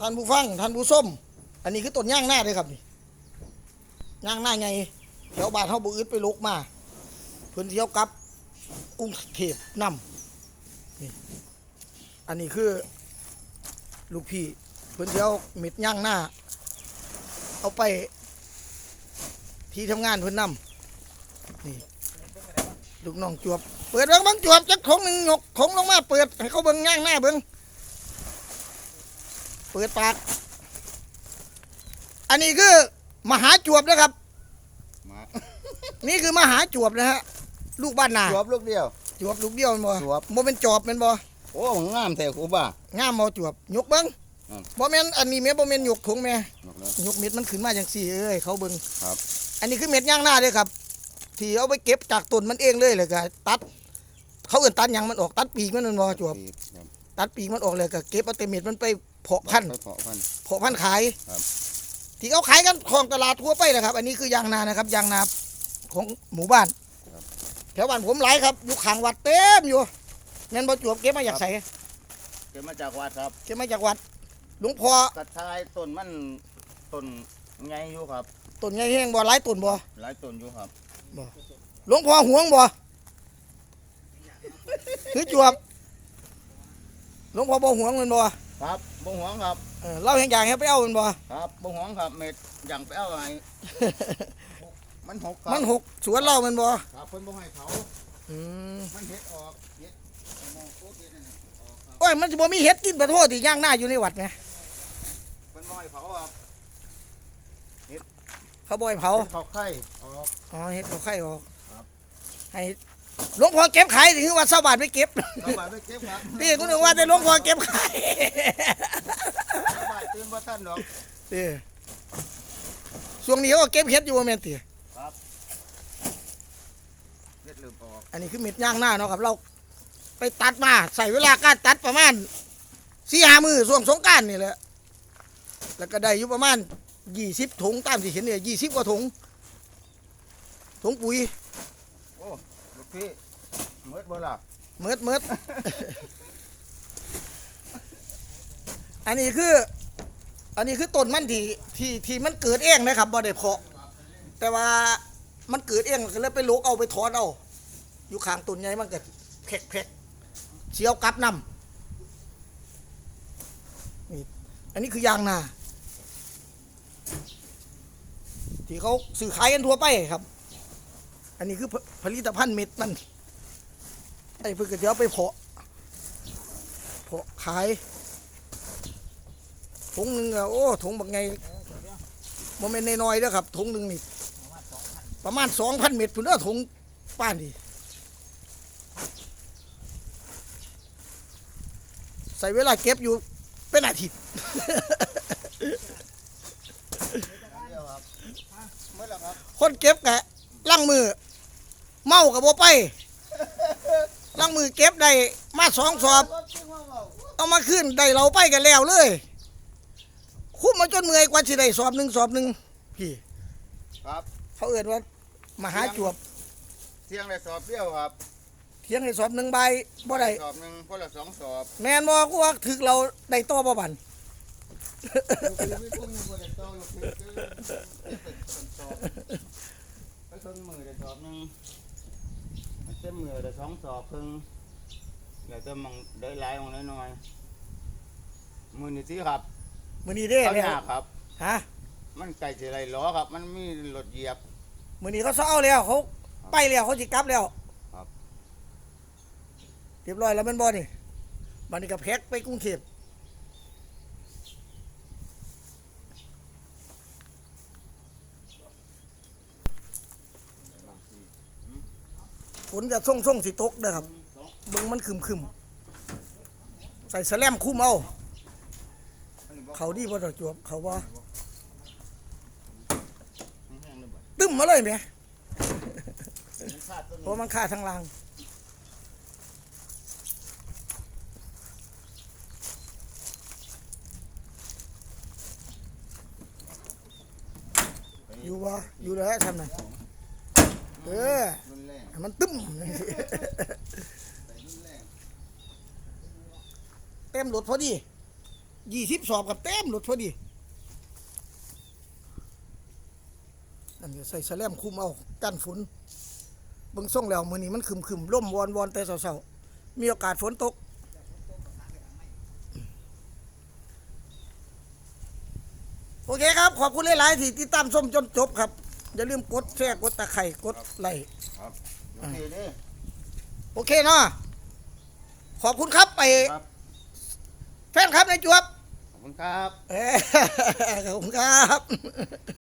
ท่านผู้ฟังท่านผู้ส้ม อันนี้คือต้นย่างหน้าเลยครับนี่ย่างหน้าไงแถวบ้านเฮาบ่อึดไปลุกมาเพิ่นเที่ยวกับกรุงเทพนำนี่อันนี้คือ ลูกพี่เพิ่นเที่ยวเม็ดย่างหน้า เอาไป ที่ทำงานเพิ่นนำนี่ลูกน้องจวบ เปิดเบิ่งเบังจวบจักถงหนึ่งยกถงลงมาเปิดให้เขาเบิ่งย่างหน้าเบิ่ง เปิดปาก อันนี้คือมหาจวบนะครับ มานี่คือมหาจวบนะฮะ ลูกบ้านนาจวบลูกเดียว จวบลูกเดียวแม่นบ่จวบ บ่เป็นจอบแม่นบ่โอ้งามแท้ครูบ้างามบ่จวบ ยกเบิ่งอืม บ่แม่นอันนี้แม่บ่แม่นยกถงแม่ บอกเลย ยกเม็ดมันขึ้นมาจังซี่เอ้ยเขาเบิ่งครับ อันนี้คือเม็ดย่างหน้าเด้อครับ ที่เอาไปเก็บจากต้นมันเองเลยเลยก็ตัด เขาเอิ้นตัดหยังมันออกตัดปีกมันนั่นบ่จวบปีกครับตัดปีกมันออกเลยก็เก็บเอาแต่เม็ดมันไป เพาะพันธุ์ ไปเพาะพันธุ์ เพาะพันธุ์ขายครับ ที่เขาขายกันของตลาดทั่วไปนะครับ อันนี้คือยางนานะครับยางนาของหมู่บ้านแถวบ้านผมหลายครับอยู่ข้างวัดเต็มอยู่แม่นบ่จวบเก็บมาจากไสเกิดมาจากวัดครับเก็บมาจากวัดหลวงพ่อกระชายต้นมันต้นไงอยู่ครับ ต้นใหญ่แห้งบ่หลายต้นบ่หลายต้นอยู่ครับหลวงพ่อหวงบ่คือจวบหลวงพ่อบ่หวงแมันบ่ครับ บ่หวงครับเออเราแห่งอย่างให้ไปเอาแมันบ่ครับบ่หวงครับเม็ดอย่างไปเอาไงมันหกครับมันหกสวนเราแมันบ่ครับเพิ่นบ่ให้เขาอืมมันเฮ็ดออกเฮ็ดมองโคตรเฮ็ดนั่นน่ะออกครับโอ้ยมันสิบ่มีเห็ดกินประโทษที่ย่างหน้าอยู่ในวัดไงเพิ่นบ่ให้เผาครับเขาบ่ให้เผาเผาไข่ออก อ๋อเห็ดเขาไข่ออกครับ ให้ หลวงพ่อเก็บขายถึงวัดสวัสดิ์ไปเก็บชาวบ้านไปเก็บครับพี่กูนึกว่าแต่หลวงพ่อเก็บขายชาวบ้านตื่นบ่ทันดอกเออช่วงนี้เขาก็เก็บเห็ดอยู่ว่าแม่นติเฮ็ดลืมออกอันนี้คือเม็ดย่างหน้าเนาะครับ เราไปตัดมาใส่เวลาการตัดประมาณสี่ห้ามือช่วงสงกรารนี่แหละแล้วก็ได้อยู่ประมาณยี่สิบถุงตามที่เห็นเนี่ยยี่สิบกว่าถุงถุงปุ๋ยลูก พี่มื่อบ่ล่ะมิดมิดอันนี้คือ อันนี้คือต้นมันที่ที่ที่มันเกิดเองนะครับบ่ได้เพาะ แต่ว่ามันเกิดเองก็เลยไปลกเอาไปถอนเอาอยู่ข้างต้นใหญ่มันก็แผกแผกเชียวกับนำนี่อันนี้คือยางนาที่เขาสื่อขายกันทั่วไปครับ อันนี้คือผผลิตภัณฑ์เม็ดมันไอ้เพื่อนก็จะเอาไปเพาะเพาะขายถุงหนึ่งอะโอ้ถุงบางไงโมเมนต์น้อยๆเด้อครับถุงหนึ่งนี่ประมาณสองพันเม็ดพุ่นเด้อถุงป้านนี่ใส่เวลาเก็บอยู่เป็นอาทิตย์เดียวครับเมื่อแล้วครับคนเก็บกะล่างมือเมากับโบไปล่างมือเก็บได้มาสองสอบ เอามาขึ้นได้เราไปกันแล้วเลย คุ้มมาจนเมื่อยกว่าสิได้สอบหนึ่งสอบหนึ่งพี่ครับ เขาเอ่นว่ามหาจวบเที่ยงได้สอบเดียวครับเทียงให้สอบหนึ่งใบบ่ได้สอบหนึ่งคนละสองสอบ แมนบอกว่าถึกเราได้ต่อบ่บันลูกพี่ไม่กุ้งบ่ได้ต่อลูกพี่คือเป็นสอบไปครึ่งมือได้สอบหนึ่ง เต็มมือได้สองสอบครึ่งแล้วจะมองได้หลายมองน้อยๆมือนี่สิครับมื้อนี้เด้เขาเนี่ยยากครับ ฮะมันไก่สิไรล้อครับ มันมีรถเหยียบ มื้อนี้เขาเศร้าแล้วเขาไปแล้วเขาสิกลับแล้วครับ เรียบร้อยแล้วแมันบ่นี่บัดนี้ก็แพ็คไปกรุงเทพ ฝนจะส่งส่งๆสิตกเด้อครับเบิ่งมันคึมคึมๆใส่แสแลมคุ้มเอา เขาดีบ่ดอกจวบเขาว่าตึ้มมาเลยแหมเพราะมันค่าทางล่างอยู่บ่อยู่แล้วทำไงเออ รุนแรง ให้มันตึ้ม เต็มรถพอดียี่สิบสอบกับเต็มรถพอดีนั่นก็ใส่แสแลมคุมเอากันฝนเบิ่งส่งแล้วมื้อนี้มันคึมๆล่มวอนวอนแต่เช้าๆมีโอกาสฝนตกโอเคครับ ขอบคุณหลายๆที่ติดตามชมจนจบครับ อย่าลืมกดแชร์กดตะไคร่กดไลค์ครับโอเคเด้อโอเคเนาะขอบคุณครับไปครับ แฟนครับนายจวบ ขอบคุณครับ เอ้ยขอบคุณครับ